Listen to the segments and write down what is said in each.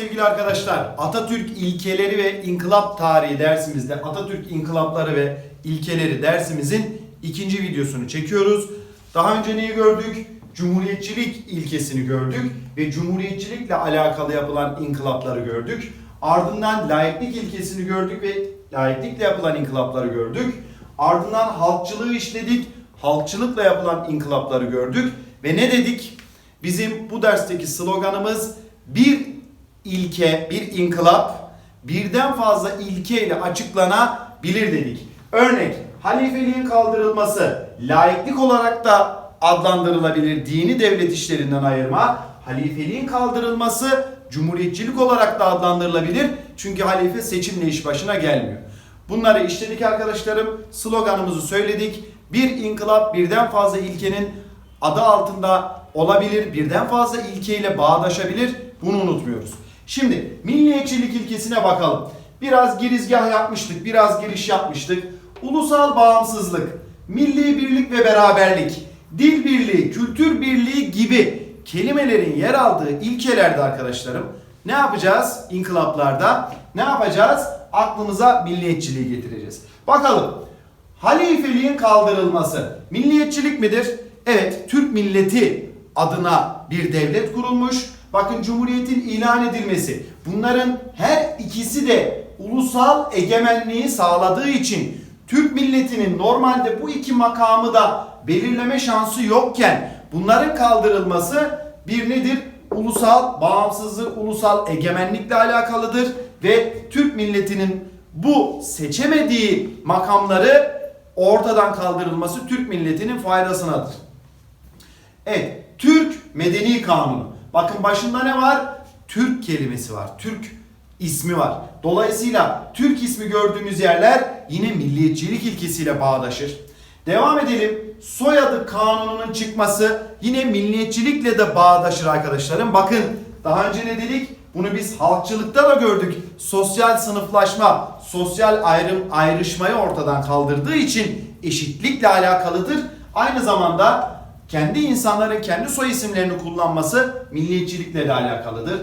sevgili arkadaşlar. Atatürk ilkeleri ve inkılap tarihi dersimizde Atatürk inkılapları ve ilkeleri dersimizin ikinci videosunu çekiyoruz. Daha önce neyi gördük? Cumhuriyetçilik ilkesini gördük ve cumhuriyetçilikle alakalı yapılan inkılapları gördük. Ardından laiklik ilkesini gördük ve laiklikle yapılan inkılapları gördük. Ardından halkçılığı işledik. Halkçılıkla yapılan inkılapları gördük. Ve ne dedik? Bizim bu dersteki sloganımız bir ilke, bir inkılap birden fazla ilke ile açıklanabilir dedik. Örnek halifeliğin kaldırılması laiklik olarak da adlandırılabilir dini devlet işlerinden ayırma. Halifeliğin kaldırılması cumhuriyetçilik olarak da adlandırılabilir. Çünkü halife seçimle iş başına gelmiyor. Bunları işledik arkadaşlarım. Sloganımızı söyledik. Bir inkılap birden fazla ilkenin adı altında olabilir. Birden fazla ilkeyle bağdaşabilir. Bunu unutmuyoruz. Şimdi milliyetçilik ilkesine bakalım. Biraz girizgah yapmıştık, biraz giriş yapmıştık. Ulusal bağımsızlık, milli birlik ve beraberlik, dil birliği, kültür birliği gibi kelimelerin yer aldığı ilkelerde arkadaşlarım ne yapacağız inkılaplarda? Ne yapacağız? Aklımıza milliyetçiliği getireceğiz. Bakalım. Halifeliğin kaldırılması milliyetçilik midir? Evet, Türk milleti adına bir devlet kurulmuş. Bakın Cumhuriyet'in ilan edilmesi. Bunların her ikisi de ulusal egemenliği sağladığı için Türk milletinin normalde bu iki makamı da belirleme şansı yokken bunların kaldırılması bir nedir? Ulusal bağımsızlık, ulusal egemenlikle alakalıdır ve Türk milletinin bu seçemediği makamları ortadan kaldırılması Türk milletinin faydasınadır. Evet, Türk Medeni Kanunu. Bakın başında ne var? Türk kelimesi var. Türk ismi var. Dolayısıyla Türk ismi gördüğümüz yerler yine milliyetçilik ilkesiyle bağdaşır. Devam edelim. Soyadı kanununun çıkması yine milliyetçilikle de bağdaşır arkadaşlarım. Bakın daha önce ne dedik? Bunu biz halkçılıkta da gördük. Sosyal sınıflaşma, sosyal ayrım ayrışmayı ortadan kaldırdığı için eşitlikle alakalıdır. Aynı zamanda kendi insanların kendi soy isimlerini kullanması milliyetçilikle de alakalıdır.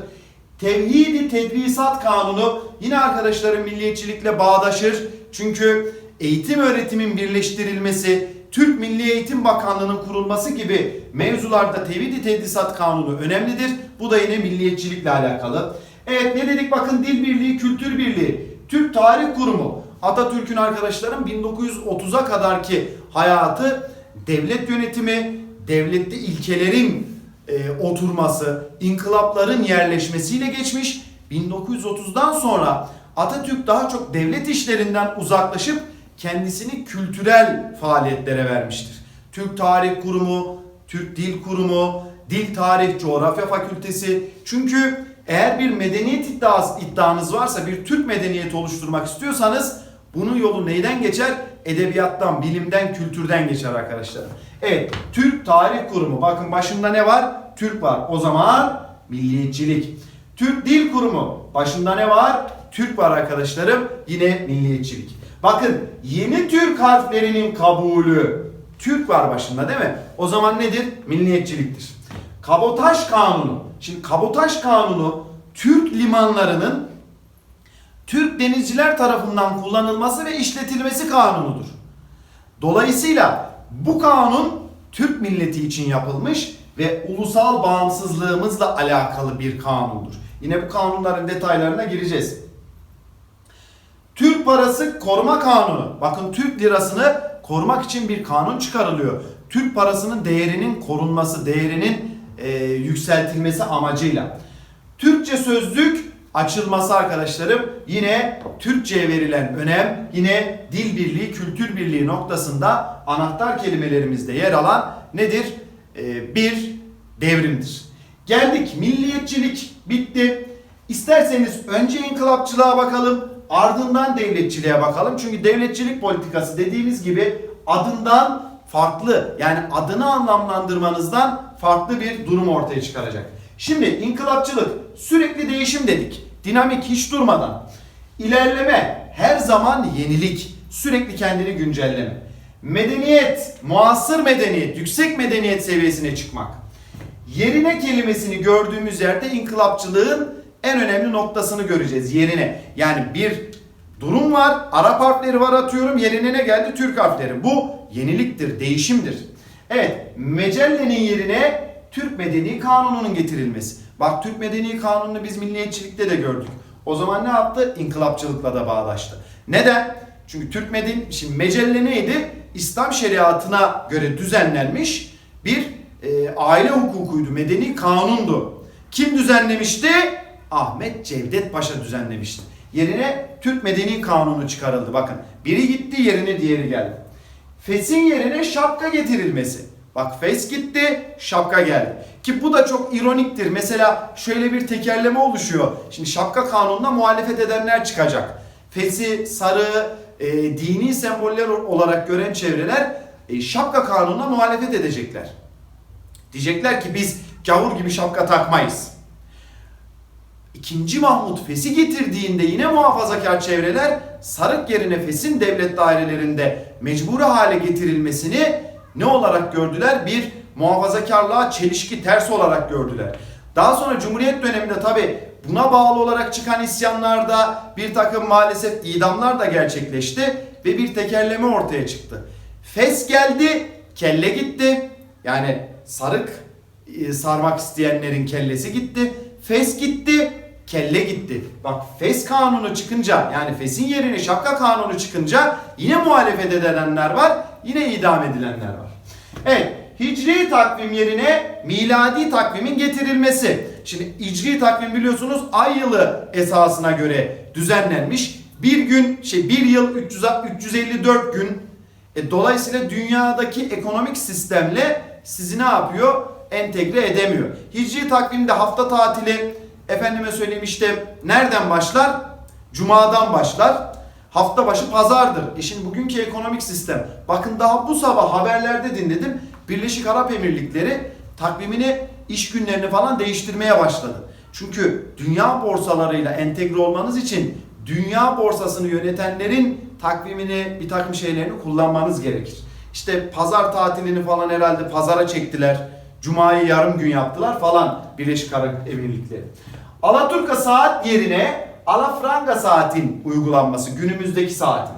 Tevhidi Tedrisat Kanunu yine arkadaşların milliyetçilikle bağdaşır. Çünkü eğitim öğretimin birleştirilmesi, Türk Milli Eğitim Bakanlığı'nın kurulması gibi mevzularda Tevhidi Tedrisat Kanunu önemlidir. Bu da yine milliyetçilikle alakalı. Evet ne dedik bakın dil birliği, kültür birliği, Türk Tarih Kurumu, Atatürk'ün arkadaşların 1930'a kadarki hayatı devlet yönetimi, devlette ilkelerin e, oturması, inkılapların yerleşmesiyle geçmiş. 1930'dan sonra Atatürk daha çok devlet işlerinden uzaklaşıp kendisini kültürel faaliyetlere vermiştir. Türk Tarih Kurumu, Türk Dil Kurumu, Dil Tarih Coğrafya Fakültesi. Çünkü eğer bir medeniyet iddiası, iddianız varsa, bir Türk medeniyeti oluşturmak istiyorsanız bunun yolu neyden geçer? Edebiyattan, bilimden, kültürden geçer arkadaşlar. Evet, Türk Tarih Kurumu. Bakın başında ne var? Türk var. O zaman milliyetçilik. Türk Dil Kurumu. Başında ne var? Türk var arkadaşlarım. Yine milliyetçilik. Bakın yeni Türk harflerinin kabulü. Türk var başında değil mi? O zaman nedir? Milliyetçiliktir. Kabotaj Kanunu. Şimdi Kabotaj Kanunu Türk limanlarının Türk denizciler tarafından kullanılması ve işletilmesi kanunudur. Dolayısıyla bu kanun Türk milleti için yapılmış ve ulusal bağımsızlığımızla alakalı bir kanundur. Yine bu kanunların detaylarına gireceğiz. Türk parası koruma kanunu. Bakın Türk lirasını korumak için bir kanun çıkarılıyor. Türk parasının değerinin korunması, değerinin e, yükseltilmesi amacıyla. Türkçe sözlük açılması arkadaşlarım yine Türkçe'ye verilen önem yine dil birliği, kültür birliği noktasında anahtar kelimelerimizde yer alan nedir? Ee, bir devrimdir. Geldik milliyetçilik bitti. İsterseniz önce inkılapçılığa bakalım ardından devletçiliğe bakalım. Çünkü devletçilik politikası dediğimiz gibi adından farklı yani adını anlamlandırmanızdan farklı bir durum ortaya çıkaracak. Şimdi inkılapçılık sürekli değişim dedik. Dinamik hiç durmadan. İlerleme her zaman yenilik. Sürekli kendini güncelleme. Medeniyet, muasır medeniyet, yüksek medeniyet seviyesine çıkmak. Yerine kelimesini gördüğümüz yerde inkılapçılığın en önemli noktasını göreceğiz yerine. Yani bir durum var, Arap harfleri var atıyorum, yerine ne geldi? Türk harfleri. Bu yeniliktir, değişimdir. Evet, mecellenin yerine Türk Medeni Kanunu'nun getirilmesi. Bak Türk Medeni Kanunu'nu biz milliyetçilikte de gördük. O zaman ne yaptı? İnkılapçılıkla da bağdaştı. Neden? Çünkü Türk Medeni, şimdi mecelle neydi? İslam şeriatına göre düzenlenmiş bir e, aile hukukuydu, medeni kanundu. Kim düzenlemişti? Ahmet Cevdet Paşa düzenlemişti. Yerine Türk Medeni Kanunu çıkarıldı. Bakın biri gitti yerine diğeri geldi. Fes'in yerine şapka getirilmesi. Bak fes gitti, şapka geldi. Ki bu da çok ironiktir. Mesela şöyle bir tekerleme oluşuyor. Şimdi şapka kanununa muhalefet edenler çıkacak. Fes'i sarı, e, dini semboller olarak gören çevreler e, şapka kanununa muhalefet edecekler. Diyecekler ki biz gavur gibi şapka takmayız. İkinci Mahmut Fes'i getirdiğinde yine muhafazakar çevreler sarık yerine Fes'in devlet dairelerinde mecburi hale getirilmesini ne olarak gördüler? Bir muhafazakarlığa çelişki ters olarak gördüler. Daha sonra Cumhuriyet döneminde tabi buna bağlı olarak çıkan isyanlarda bir takım maalesef idamlar da gerçekleşti ve bir tekerleme ortaya çıktı. Fes geldi, kelle gitti. Yani sarık e, sarmak isteyenlerin kellesi gitti. Fes gitti, kelle gitti. Bak fes kanunu çıkınca yani fesin yerine şapka kanunu çıkınca yine muhalefet edilenler var. Yine idam edilenler var. Evet hicri takvim yerine miladi takvimin getirilmesi. Şimdi hicri takvim biliyorsunuz ay yılı esasına göre düzenlenmiş. Bir gün şey bir yıl 300, 354 gün. E, dolayısıyla dünyadaki ekonomik sistemle sizi ne yapıyor? Entegre edemiyor. Hicri takvimde hafta tatili efendime söyleyeyim işte nereden başlar? Cuma'dan başlar. Hafta başı pazardır. E şimdi bugünkü ekonomik sistem. Bakın daha bu sabah haberlerde dinledim. Birleşik Arap Emirlikleri takvimini, iş günlerini falan değiştirmeye başladı. Çünkü dünya borsalarıyla entegre olmanız için dünya borsasını yönetenlerin takvimini, bir takım şeylerini kullanmanız gerekir. İşte pazar tatilini falan herhalde pazara çektiler. Cuma'yı yarım gün yaptılar falan Birleşik Arap Emirlikleri. Alaturka saat yerine Alafranga saatin uygulanması, günümüzdeki saatin.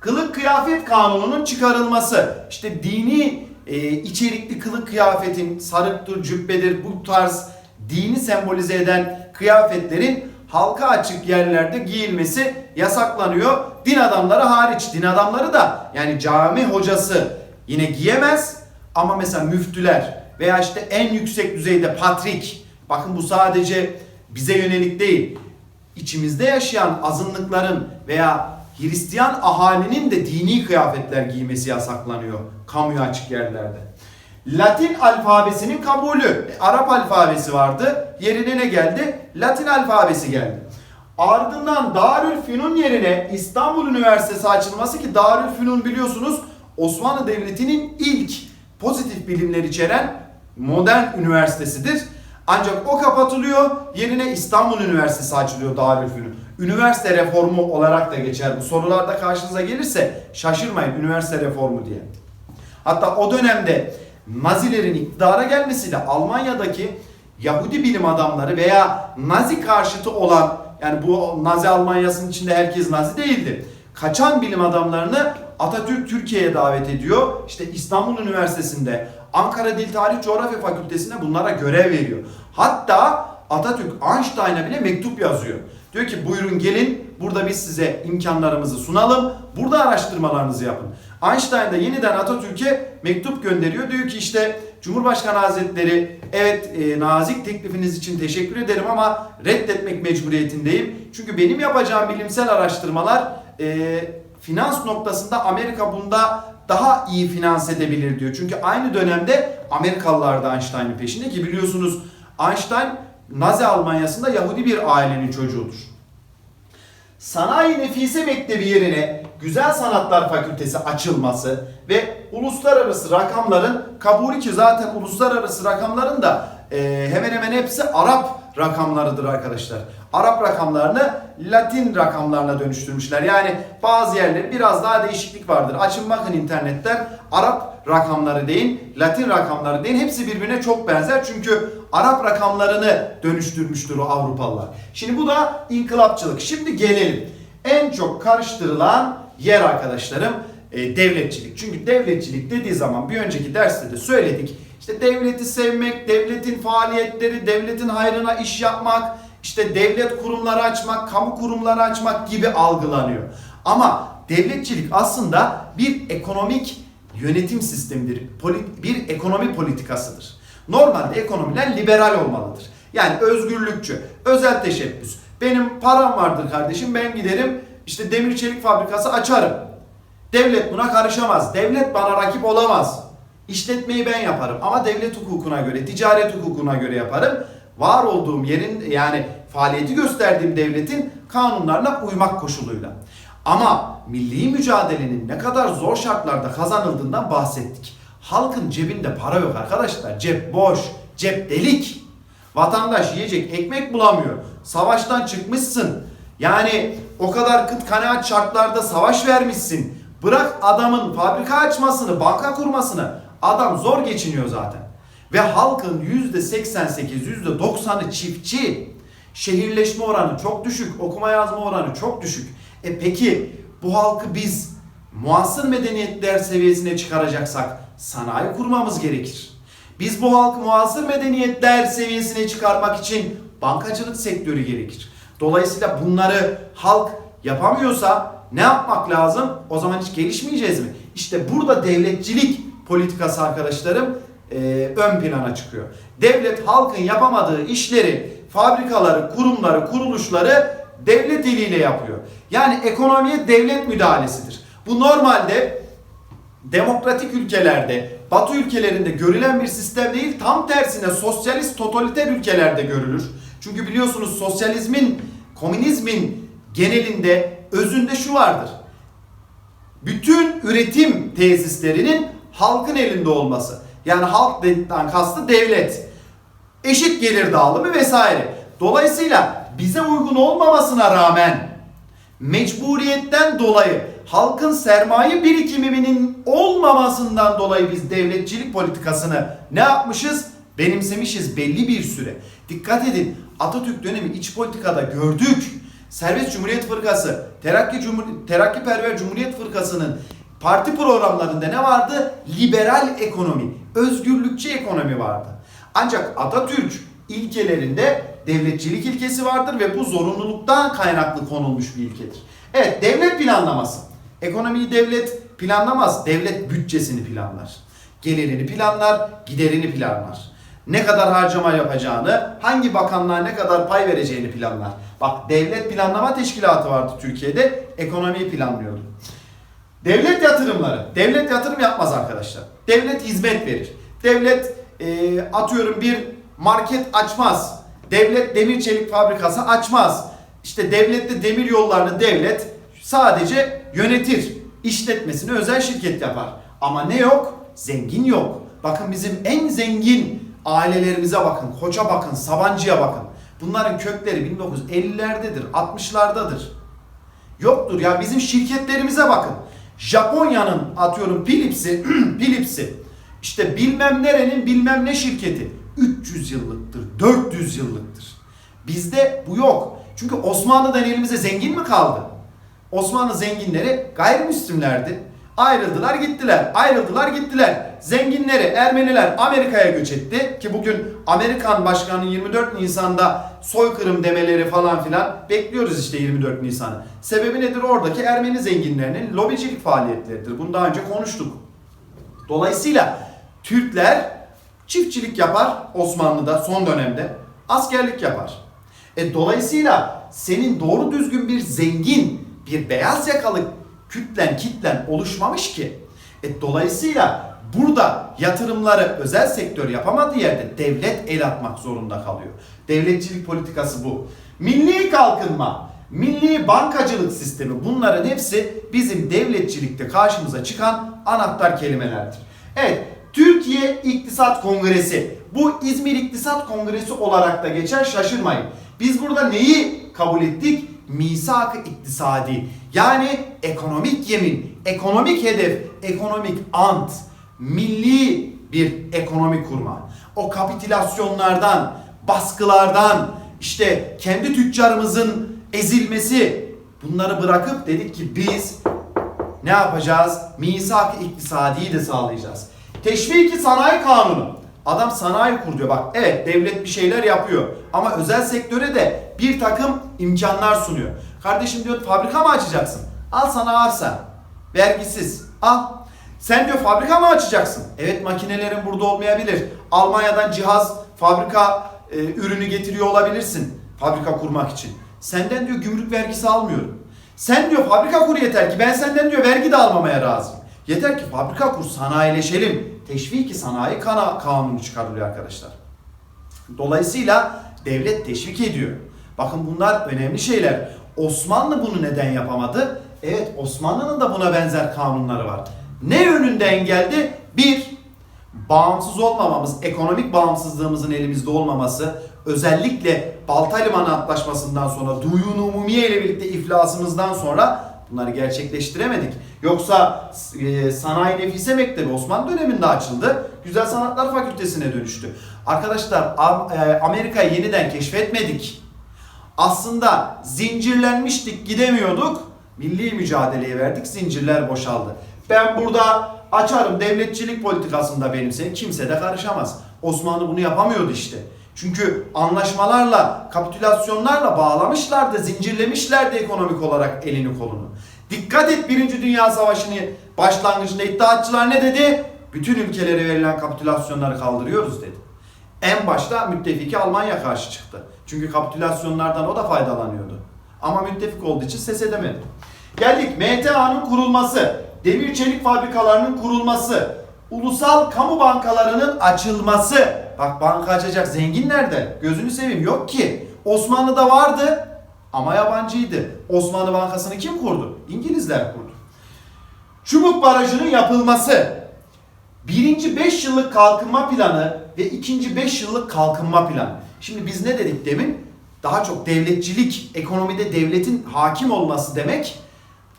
Kılık kıyafet kanununun çıkarılması. İşte dini e, içerikli kılık kıyafetin sarıktır, cübbedir bu tarz dini sembolize eden kıyafetlerin halka açık yerlerde giyilmesi yasaklanıyor. Din adamları hariç. Din adamları da yani cami hocası yine giyemez ama mesela müftüler veya işte en yüksek düzeyde patrik bakın bu sadece bize yönelik değil. İçimizde yaşayan azınlıkların veya Hristiyan ahalinin de dini kıyafetler giymesi yasaklanıyor kamuya açık yerlerde. Latin alfabesinin kabulü. E, Arap alfabesi vardı. Yerine ne geldi? Latin alfabesi geldi. Ardından Darülfünun yerine İstanbul Üniversitesi açılması ki Darülfünun biliyorsunuz Osmanlı Devleti'nin ilk pozitif bilimler içeren modern üniversitesidir. Ancak o kapatılıyor. Yerine İstanbul Üniversitesi açılıyor Darülfünun. Üniversite reformu olarak da geçer. Bu sorularda karşınıza gelirse şaşırmayın üniversite reformu diye. Hatta o dönemde Nazilerin iktidara gelmesiyle Almanya'daki Yahudi bilim adamları veya Nazi karşıtı olan yani bu Nazi Almanyası'nın içinde herkes Nazi değildi. Kaçan bilim adamlarını Atatürk Türkiye'ye davet ediyor. İşte İstanbul Üniversitesi'nde, Ankara Dil Tarih Coğrafya Fakültesi'nde bunlara görev veriyor. Hatta Atatürk Einstein'a bile mektup yazıyor. Diyor ki buyurun gelin burada biz size imkanlarımızı sunalım. Burada araştırmalarınızı yapın. Einstein da yeniden Atatürk'e mektup gönderiyor. Diyor ki işte Cumhurbaşkanı Hazretleri evet e, nazik teklifiniz için teşekkür ederim ama reddetmek mecburiyetindeyim. Çünkü benim yapacağım bilimsel araştırmalar e, finans noktasında Amerika bunda daha iyi finans edebilir diyor. Çünkü aynı dönemde Amerikalılar da Einstein'ın peşinde ki biliyorsunuz Einstein Nazi Almanyası'nda Yahudi bir ailenin çocuğudur. Sanayi Nefise Mektebi yerine Güzel Sanatlar Fakültesi açılması ve uluslararası rakamların kabulü ki zaten uluslararası rakamların da e, hemen hemen hepsi Arap rakamlarıdır arkadaşlar. Arap rakamlarını Latin rakamlarına dönüştürmüşler. Yani bazı yerler biraz daha değişiklik vardır. Açın bakın internetten Arap rakamları deyin, Latin rakamları deyin. Hepsi birbirine çok benzer. Çünkü Arap rakamlarını dönüştürmüştür o Avrupalılar. Şimdi bu da inkılapçılık. Şimdi gelelim. En çok karıştırılan yer arkadaşlarım e, devletçilik. Çünkü devletçilik dediği zaman bir önceki derste de söyledik. İşte devleti sevmek, devletin faaliyetleri, devletin hayrına iş yapmak, işte devlet kurumları açmak, kamu kurumları açmak gibi algılanıyor. Ama devletçilik aslında bir ekonomik yönetim sistemidir. Bir ekonomi politikasıdır. Normalde ekonomiler liberal olmalıdır. Yani özgürlükçü, özel teşebbüs. Benim param vardır kardeşim ben giderim işte demir çelik fabrikası açarım. Devlet buna karışamaz. Devlet bana rakip olamaz. İşletmeyi ben yaparım ama devlet hukukuna göre, ticaret hukukuna göre yaparım. Var olduğum yerin yani faaliyeti gösterdiğim devletin kanunlarına uymak koşuluyla. Ama milli mücadelenin ne kadar zor şartlarda kazanıldığından bahsettik. Halkın cebinde para yok arkadaşlar. Cep boş, cep delik. Vatandaş yiyecek ekmek bulamıyor. Savaştan çıkmışsın. Yani o kadar kıt kanaat şartlarda savaş vermişsin. Bırak adamın fabrika açmasını, banka kurmasını. Adam zor geçiniyor zaten. Ve halkın %88, %90'ı çiftçi. Şehirleşme oranı çok düşük, okuma yazma oranı çok düşük. E peki bu halkı biz muasır medeniyetler seviyesine çıkaracaksak sanayi kurmamız gerekir. Biz bu halkı muasır medeniyetler seviyesine çıkarmak için bankacılık sektörü gerekir. Dolayısıyla bunları halk yapamıyorsa ne yapmak lazım? O zaman hiç gelişmeyeceğiz mi? İşte burada devletçilik politikası arkadaşlarım e, ön plana çıkıyor. Devlet halkın yapamadığı işleri, fabrikaları, kurumları, kuruluşları devlet eliyle yapıyor. Yani ekonomiye devlet müdahalesidir. Bu normalde demokratik ülkelerde, batı ülkelerinde görülen bir sistem değil, tam tersine sosyalist totaliter ülkelerde görülür. Çünkü biliyorsunuz sosyalizmin, komünizmin genelinde, özünde şu vardır. Bütün üretim tesislerinin halkın elinde olması. Yani halktan kastı devlet. Eşit gelir dağılımı vesaire. Dolayısıyla bize uygun olmamasına rağmen mecburiyetten dolayı halkın sermaye birikiminin olmamasından dolayı biz devletçilik politikasını ne yapmışız? Benimsemişiz belli bir süre. Dikkat edin Atatürk dönemi iç politikada gördük. Serbest Cumhuriyet Fırkası, Terakki, Cumhur Terakkiperver Cumhuriyet Fırkası'nın parti programlarında ne vardı? Liberal ekonomi, özgürlükçü ekonomi vardı. Ancak Atatürk ilkelerinde devletçilik ilkesi vardır ve bu zorunluluktan kaynaklı konulmuş bir ilkedir. Evet, devlet planlaması. Ekonomiyi devlet planlamaz, devlet bütçesini planlar. Gelirini planlar, giderini planlar. Ne kadar harcama yapacağını, hangi bakanlığa ne kadar pay vereceğini planlar. Bak devlet planlama teşkilatı vardı Türkiye'de, ekonomiyi planlıyordu. Devlet yatırımları. Devlet yatırım yapmaz arkadaşlar. Devlet hizmet verir. Devlet e, atıyorum bir market açmaz. Devlet demir çelik fabrikası açmaz. İşte devlette demir yollarını devlet sadece yönetir. İşletmesini özel şirket yapar. Ama ne yok? Zengin yok. Bakın bizim en zengin ailelerimize bakın. Koç'a bakın, Sabancı'ya bakın. Bunların kökleri 1950'lerdedir, 60'lardadır. Yoktur ya bizim şirketlerimize bakın. Japonya'nın atıyorum Philips'i, Philips'i işte bilmem nerenin bilmem ne şirketi 300 yıllıktır, 400 yıllıktır. Bizde bu yok. Çünkü Osmanlı'dan elimize zengin mi kaldı? Osmanlı zenginleri gayrimüslimlerdi. Ayrıldılar gittiler, ayrıldılar gittiler. Zenginleri Ermeniler Amerika'ya göç etti ki bugün Amerikan başkanı 24 Nisan'da soykırım demeleri falan filan bekliyoruz işte 24 Nisan'ı. Sebebi nedir? Oradaki Ermeni zenginlerinin lobicilik faaliyetleridir. Bunu daha önce konuştuk. Dolayısıyla Türkler çiftçilik yapar Osmanlı'da son dönemde. Askerlik yapar. E dolayısıyla senin doğru düzgün bir zengin, bir beyaz yakalı kütlen kitlen oluşmamış ki. E dolayısıyla burada yatırımları özel sektör yapamadığı yerde devlet el atmak zorunda kalıyor. Devletçilik politikası bu. Milli kalkınma, milli bankacılık sistemi bunların hepsi bizim devletçilikte karşımıza çıkan anahtar kelimelerdir. Evet, Türkiye İktisat Kongresi bu İzmir İktisat Kongresi olarak da geçer şaşırmayın. Biz burada neyi kabul ettik? Misak-ı iktisadi. Yani ekonomik yemin, ekonomik hedef, ekonomik ant, milli bir ekonomi kurma. O kapitülasyonlardan, baskılardan, işte kendi tüccarımızın ezilmesi bunları bırakıp dedik ki biz ne yapacağız? Misak-ı de sağlayacağız. Teşviki sanayi kanunu. Adam sanayi kur diyor. Bak evet devlet bir şeyler yapıyor. Ama özel sektöre de bir takım imkanlar sunuyor. Kardeşim diyor fabrika mı açacaksın? Al sana arsa. Vergisiz. Al. Sen diyor fabrika mı açacaksın? Evet makinelerin burada olmayabilir. Almanya'dan cihaz, fabrika e, ürünü getiriyor olabilirsin. Fabrika kurmak için. Senden diyor gümrük vergisi almıyorum. Sen diyor fabrika kur yeter ki ben senden diyor vergi de almamaya razıyım. Yeter ki fabrika kur sanayileşelim. Teşviki sanayi kana kanunu çıkarılıyor arkadaşlar. Dolayısıyla devlet teşvik ediyor. Bakın bunlar önemli şeyler. Osmanlı bunu neden yapamadı? Evet Osmanlı'nın da buna benzer kanunları var. Ne yönünde engeldi? Bir, bağımsız olmamamız, ekonomik bağımsızlığımızın elimizde olmaması, özellikle Balta Limanı Antlaşması'ndan sonra, Duyun Umumiye ile birlikte iflasımızdan sonra bunları gerçekleştiremedik. Yoksa e, Sanayi Nefise Mektebi Osmanlı döneminde açıldı. Güzel Sanatlar Fakültesine dönüştü. Arkadaşlar e, Amerika'yı yeniden keşfetmedik. Aslında zincirlenmiştik gidemiyorduk. Milli mücadeleye verdik zincirler boşaldı. Ben burada açarım devletçilik politikasında benimseyin kimse de karışamaz. Osmanlı bunu yapamıyordu işte. Çünkü anlaşmalarla, kapitülasyonlarla bağlamışlardı, zincirlemişlerdi ekonomik olarak elini kolunu. Dikkat et Birinci Dünya Savaşı'nı başlangıcında iddiatçılar ne dedi? Bütün ülkelere verilen kapitülasyonları kaldırıyoruz dedi. En başta müttefiki Almanya karşı çıktı. Çünkü kapitülasyonlardan o da faydalanıyordu. Ama müttefik olduğu için ses edemedi. Geldik MTA'nın kurulması, demir çelik fabrikalarının kurulması, ulusal kamu bankalarının açılması. Bak banka açacak zengin nerede? Gözünü seveyim yok ki. Osmanlı'da vardı ama yabancıydı. Osmanlı Bankası'nı kim kurdu? İngilizler kurdu. Çubuk Barajı'nın yapılması. Birinci 5 yıllık kalkınma planı ve ikinci 5 yıllık kalkınma planı. Şimdi biz ne dedik demin? Daha çok devletçilik, ekonomide devletin hakim olması demek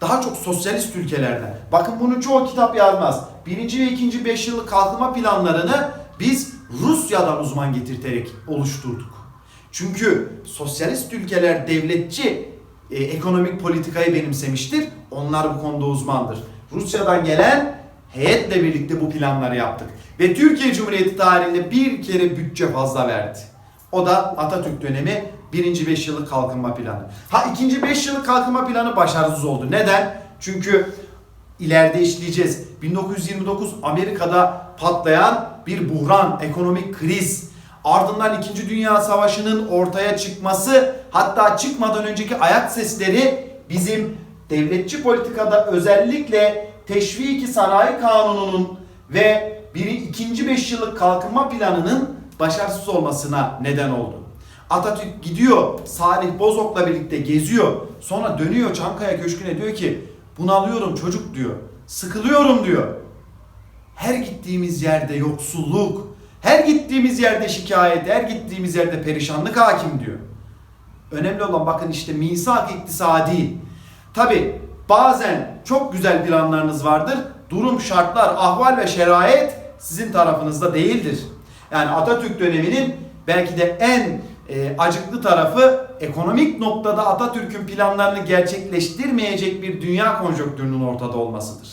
daha çok sosyalist ülkelerden. Bakın bunu çoğu kitap yazmaz. Birinci ve ikinci 5 yıllık kalkınma planlarını biz Rusya'dan uzman getirterek oluşturduk. Çünkü sosyalist ülkeler devletçi e, ekonomik politikayı benimsemiştir. Onlar bu konuda uzmandır. Rusya'dan gelen heyetle birlikte bu planları yaptık. Ve Türkiye Cumhuriyeti tarihinde bir kere bütçe fazla verdi. O da Atatürk dönemi birinci 5 yıllık kalkınma planı. Ha ikinci 5 yıllık kalkınma planı başarısız oldu. Neden? Çünkü ileride işleyeceğiz. 1929 Amerika'da patlayan bir buhran, ekonomik kriz. Ardından 2. Dünya Savaşı'nın ortaya çıkması, hatta çıkmadan önceki ayak sesleri bizim devletçi politikada özellikle teşviki sanayi kanununun ve biri ikinci 5 yıllık kalkınma planının başarısız olmasına neden oldu. Atatürk gidiyor Salih Bozok'la birlikte geziyor. Sonra dönüyor Çankaya Köşkü'ne diyor ki bunalıyorum çocuk diyor. Sıkılıyorum diyor. Her gittiğimiz yerde yoksulluk, her gittiğimiz yerde şikayet, her gittiğimiz yerde perişanlık hakim diyor. Önemli olan bakın işte misak iktisadi. Tabi bazen çok güzel planlarınız vardır. Durum, şartlar, ahval ve şerait sizin tarafınızda değildir. Yani Atatürk döneminin belki de en e, acıklı tarafı ekonomik noktada Atatürk'ün planlarını gerçekleştirmeyecek bir dünya konjonktürünün ortada olmasıdır.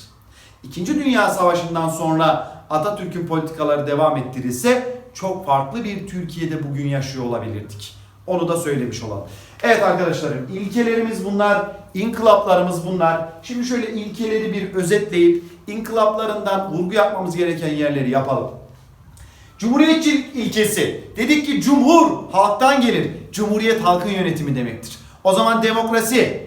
İkinci Dünya Savaşı'ndan sonra Atatürk'ün politikaları devam ettirilse çok farklı bir Türkiye'de bugün yaşıyor olabilirdik. Onu da söylemiş olalım. Evet arkadaşlarım ilkelerimiz bunlar, inkılaplarımız bunlar. Şimdi şöyle ilkeleri bir özetleyip inkılaplarından vurgu yapmamız gereken yerleri yapalım. Cumhuriyetçilik ilkesi. Dedik ki cumhur halktan gelir. Cumhuriyet halkın yönetimi demektir. O zaman demokrasi,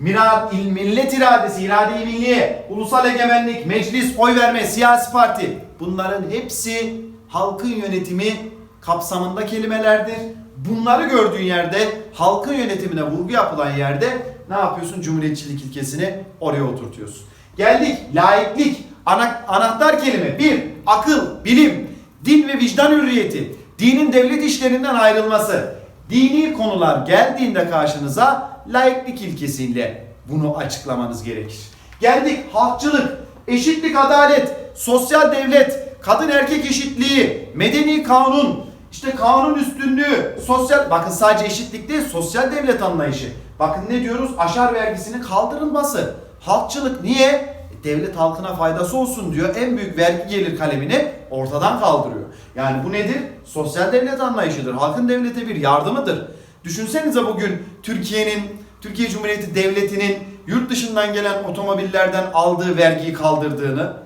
Mirad, il, millet iradesi, irade-i milliye, ulusal egemenlik, meclis, oy verme, siyasi parti bunların hepsi halkın yönetimi kapsamında kelimelerdir. Bunları gördüğün yerde halkın yönetimine vurgu yapılan yerde ne yapıyorsun? Cumhuriyetçilik ilkesini oraya oturtuyorsun. Geldik laiklik ana, anahtar kelime bir akıl, bilim, din ve vicdan hürriyeti, dinin devlet işlerinden ayrılması, dini konular geldiğinde karşınıza laiklik ilkesiyle bunu açıklamanız gerekir. Geldik halkçılık, eşitlik, adalet, sosyal devlet, kadın erkek eşitliği, medeni kanun, işte kanun üstünlüğü, sosyal bakın sadece eşitlik değil sosyal devlet anlayışı. Bakın ne diyoruz? Aşar vergisinin kaldırılması. Halkçılık niye? E, Devlet halkına faydası olsun diyor. En büyük vergi gelir kalemini ortadan kaldırıyor. Yani bu nedir? Sosyal devlet anlayışıdır. Halkın devlete bir yardımıdır. Düşünsenize bugün Türkiye'nin, Türkiye Cumhuriyeti Devleti'nin yurt dışından gelen otomobillerden aldığı vergiyi kaldırdığını.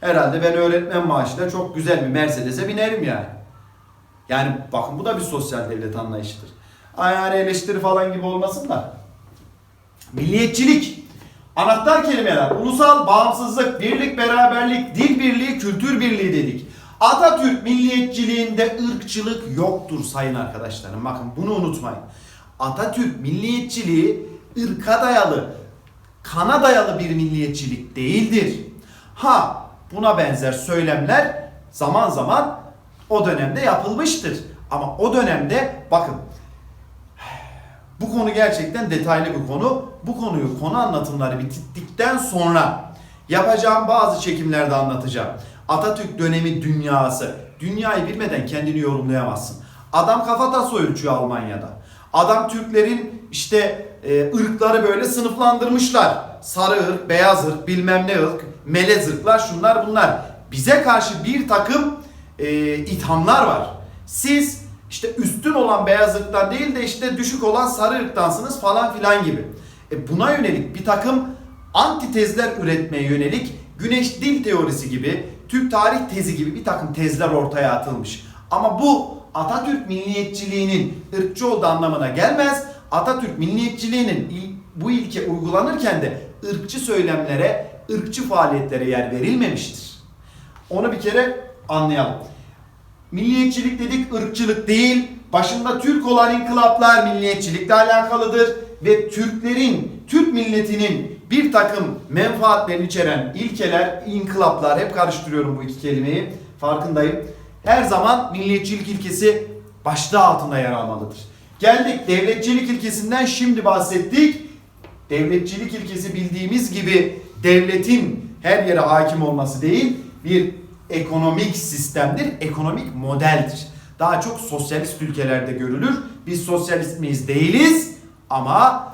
Herhalde ben öğretmen maaşıyla çok güzel bir Mercedes'e binerim yani. Yani bakın bu da bir sosyal devlet anlayışıdır. Ay Yani eleştiri falan gibi olmasın da. Milliyetçilik. Anahtar kelimeler. Ulusal bağımsızlık, birlik, beraberlik, dil birliği, kültür birliği dedik. Atatürk milliyetçiliğinde ırkçılık yoktur sayın arkadaşlarım. Bakın bunu unutmayın. Atatürk milliyetçiliği ırka dayalı, kana dayalı bir milliyetçilik değildir. Ha buna benzer söylemler zaman zaman o dönemde yapılmıştır. Ama o dönemde bakın bu konu gerçekten detaylı bir konu. Bu konuyu konu anlatımları bittikten sonra yapacağım bazı çekimlerde anlatacağım. Atatürk dönemi dünyası. Dünyayı bilmeden kendini yorumlayamazsın. Adam kafatası ölçüyor Almanya'da. Adam Türklerin işte e, ırkları böyle sınıflandırmışlar. Sarı ırk, beyaz ırk, bilmem ne ırk, melez ırklar şunlar bunlar. Bize karşı bir takım e, ithamlar var. Siz işte üstün olan beyaz ırktan değil de işte düşük olan sarı ırktansınız falan filan gibi. E buna yönelik bir takım antitezler üretmeye yönelik güneş dil teorisi gibi, Türk tarih tezi gibi bir takım tezler ortaya atılmış. Ama bu Atatürk milliyetçiliğinin ırkçı olduğu anlamına gelmez. Atatürk milliyetçiliğinin il- bu ilke uygulanırken de ırkçı söylemlere, ırkçı faaliyetlere yer verilmemiştir. Onu bir kere anlayalım. Milliyetçilik dedik ırkçılık değil. Başında Türk olan inkılaplar milliyetçilikle alakalıdır. Ve Türklerin, Türk milletinin bir takım menfaatlerini içeren ilkeler, inkılaplar hep karıştırıyorum bu iki kelimeyi. Farkındayım. Her zaman milliyetçilik ilkesi başlığı altında yer almalıdır. Geldik devletçilik ilkesinden şimdi bahsettik. Devletçilik ilkesi bildiğimiz gibi devletin her yere hakim olması değil, bir ekonomik sistemdir, ekonomik modeldir. Daha çok sosyalist ülkelerde görülür. Biz sosyalist miyiz? Değiliz ama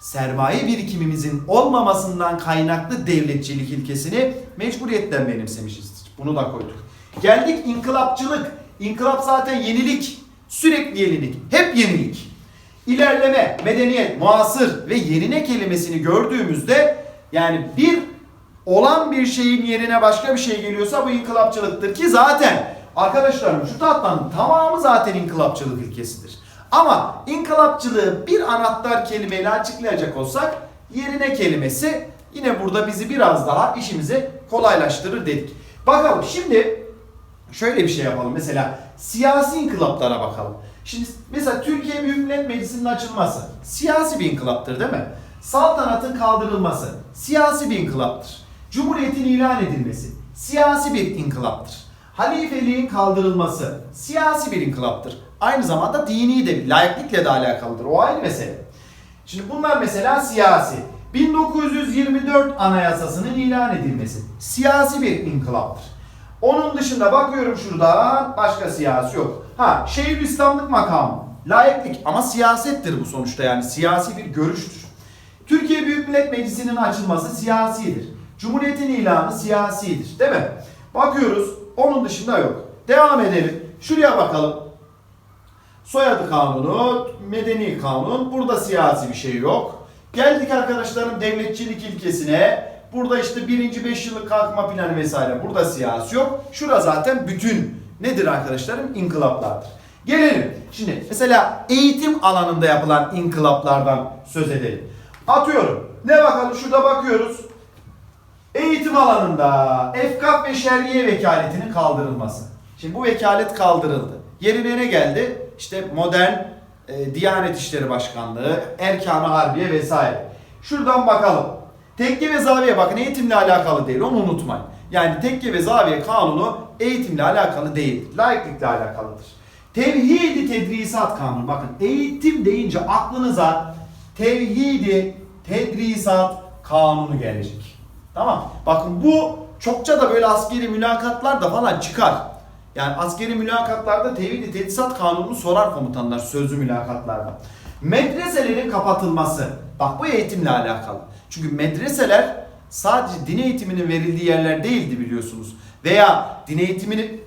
sermaye birikimimizin olmamasından kaynaklı devletçilik ilkesini mecburiyetten benimsemişizdir. Bunu da koyduk. Geldik inkılapçılık. İnkılap zaten yenilik. Sürekli yenilik. Hep yenilik. İlerleme, medeniyet, muasır ve yerine kelimesini gördüğümüzde yani bir olan bir şeyin yerine başka bir şey geliyorsa bu inkılapçılıktır ki zaten arkadaşlarım şu tatlının tamamı zaten inkılapçılık ilkesidir. Ama inkılapçılığı bir anahtar kelimeyle açıklayacak olsak yerine kelimesi yine burada bizi biraz daha işimizi kolaylaştırır dedik. Bakalım şimdi şöyle bir şey yapalım. Mesela siyasi inkılaplara bakalım. Şimdi mesela Türkiye Büyük Millet Meclisi'nin açılması siyasi bir inkılaptır değil mi? Saltanatın kaldırılması siyasi bir inkılaptır. Cumhuriyetin ilan edilmesi siyasi bir inkılaptır. Halifeliğin kaldırılması siyasi bir inkılaptır. Aynı zamanda dini de laiklikle de alakalıdır. O ayrı mesele. Şimdi bunlar mesela siyasi. 1924 Anayasası'nın ilan edilmesi siyasi bir inkılaptır. Onun dışında bakıyorum şurada başka siyasi yok. Ha Şeyhülislamlık makamı. Laiklik ama siyasettir bu sonuçta yani siyasi bir görüştür. Türkiye Büyük Millet Meclisi'nin açılması siyasidir. Cumhuriyetin ilanı siyasidir değil mi? Bakıyoruz onun dışında yok. Devam edelim. Şuraya bakalım. Soyadı kanunu, medeni kanun. Burada siyasi bir şey yok. Geldik arkadaşlarım devletçilik ilkesine. Burada işte birinci beş yıllık kalkma planı vesaire. Burada siyasi yok. Şura zaten bütün nedir arkadaşlarım? İnkılaplardır. Gelelim. Şimdi mesela eğitim alanında yapılan inkılaplardan söz edelim. Atıyorum. Ne bakalım şurada bakıyoruz. Eğitim alanında efkaf ve şer'iye vekaletinin kaldırılması. Şimdi bu vekalet kaldırıldı. Yerine ne geldi? İşte modern e, Diyanet İşleri Başkanlığı, Erkan-ı Harbiye vesaire. Şuradan bakalım. Tekke ve zaviye bakın eğitimle alakalı değil onu unutmayın. Yani tekke ve zaviye kanunu eğitimle alakalı değildir. Laiklikle alakalıdır. Tevhidi tedrisat kanunu. Bakın eğitim deyince aklınıza tevhidi tedrisat kanunu gelecek. Tamam. Bakın bu çokça da böyle askeri mülakatlarda falan çıkar. Yani askeri mülakatlarda tevhidi tedrisat kanununu sorar komutanlar sözlü mülakatlarda. Medreselerin kapatılması. Bak bu eğitimle alakalı. Çünkü medreseler sadece din eğitiminin verildiği yerler değildi biliyorsunuz. Veya din eğitimini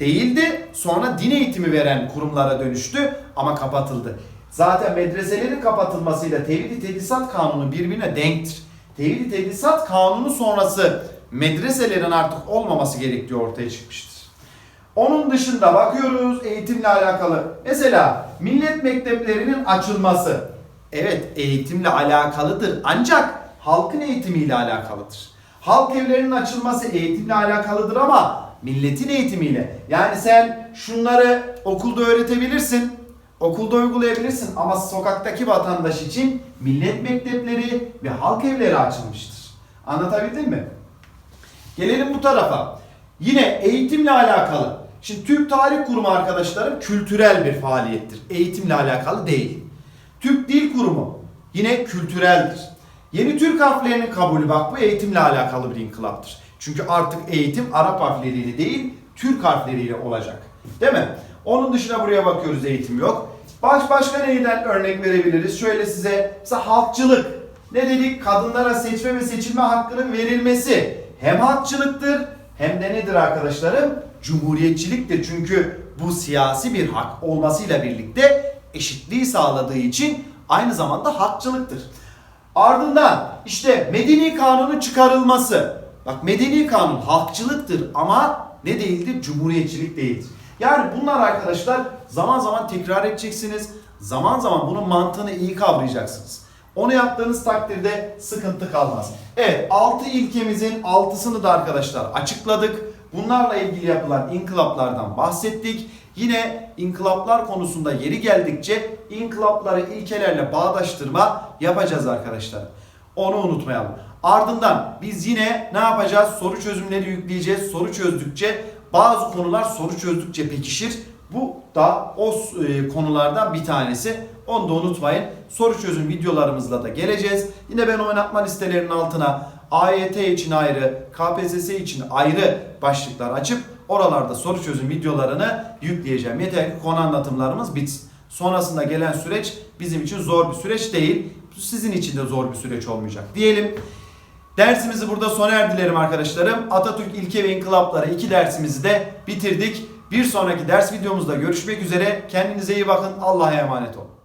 değildi sonra din eğitimi veren kurumlara dönüştü ama kapatıldı. Zaten medreselerin kapatılmasıyla tevhid-i tedrisat kanunu birbirine denktir. Tevhid-i tedrisat kanunu sonrası medreselerin artık olmaması gerektiği ortaya çıkmıştır. Onun dışında bakıyoruz eğitimle alakalı. Mesela millet mekteplerinin açılması. Evet eğitimle alakalıdır ancak halkın eğitimiyle alakalıdır. Halk evlerinin açılması eğitimle alakalıdır ama milletin eğitimiyle. Yani sen şunları okulda öğretebilirsin, okulda uygulayabilirsin ama sokaktaki vatandaş için millet mektepleri ve halk evleri açılmıştır. Anlatabildim mi? Gelelim bu tarafa. Yine eğitimle alakalı. Şimdi Türk Tarih Kurumu arkadaşlarım kültürel bir faaliyettir. Eğitimle alakalı değil. Türk Dil Kurumu yine kültüreldir. Yeni Türk harflerinin kabulü bak bu eğitimle alakalı bir inkılaptır. Çünkü artık eğitim Arap harfleriyle değil Türk harfleriyle olacak. Değil mi? Onun dışına buraya bakıyoruz eğitim yok. Baş başka neyden örnek verebiliriz? Şöyle size mesela halkçılık. Ne dedik? Kadınlara seçme ve seçilme hakkının verilmesi hem halkçılıktır hem de nedir arkadaşlarım? Cumhuriyetçiliktir. Çünkü bu siyasi bir hak olmasıyla birlikte eşitliği sağladığı için aynı zamanda hakçılıktır. Ardından işte medeni kanunun çıkarılması. Bak medeni kanun halkçılıktır ama ne değildir? Cumhuriyetçilik değildir. Yani bunlar arkadaşlar zaman zaman tekrar edeceksiniz. Zaman zaman bunun mantığını iyi kavrayacaksınız. Onu yaptığınız takdirde sıkıntı kalmaz. Evet 6 ilkemizin 6'sını da arkadaşlar açıkladık. Bunlarla ilgili yapılan inkılaplardan bahsettik. Yine inkılaplar konusunda yeri geldikçe inkılapları ilkelerle bağdaştırma yapacağız arkadaşlar. Onu unutmayalım. Ardından biz yine ne yapacağız? Soru çözümleri yükleyeceğiz. Soru çözdükçe bazı konular soru çözdükçe pekişir. Bu da o e, konulardan bir tanesi. Onu da unutmayın. Soru çözüm videolarımızla da geleceğiz. Yine ben oynatma listelerinin altına AYT için ayrı, KPSS için ayrı başlıklar açıp oralarda soru çözüm videolarını yükleyeceğim. Yeter ki konu anlatımlarımız bitsin. Sonrasında gelen süreç bizim için zor bir süreç değil. Sizin için de zor bir süreç olmayacak diyelim. Dersimizi burada sona erdilerim arkadaşlarım. Atatürk ilke ve inkılapları iki dersimizi de bitirdik. Bir sonraki ders videomuzda görüşmek üzere. Kendinize iyi bakın. Allah'a emanet olun.